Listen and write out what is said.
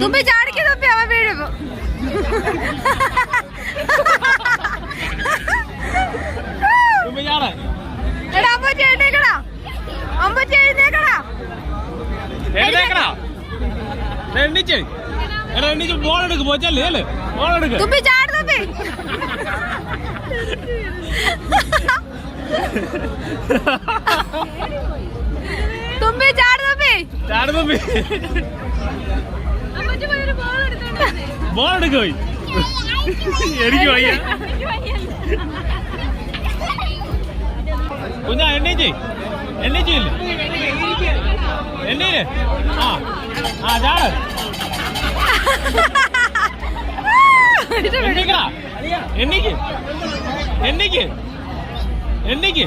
തുമ്പി ചാടിക്ക് തുമ്പി അവൻ വീഴും. എടാ അമ്പൂറ്റി എഴുന്നേക്കടാ. അമ്പൂറ്റി എഴുന്നേക്കടാ. എഴുന്നേക്കടാ. എണ്ണിച്ച്. എടാ എണ്ണിച്ച് ബോൾ എടുക്ക് പോച്ചല്ലേ അല്ലേ? ബോൾ എടുക്ക്. തുമ്പി ചാട് തുമ്പി. തുമ്പി ചാട് തുമ്പി. ചാട് തുമ്പി. ബോൾ എടുക്ക് പോയി. എനിക്ക് വയ്യ. കുഞ്ഞാ എണ്ണീച്ച് എണ്ണീച്ചില്ല എണ്ണീര്. ആ. ആ ചാട്. എണ്ണിക്കടാ. എണ്ണിക്ക്. എണ്ണിക്ക്. എണ്ണിക്ക്.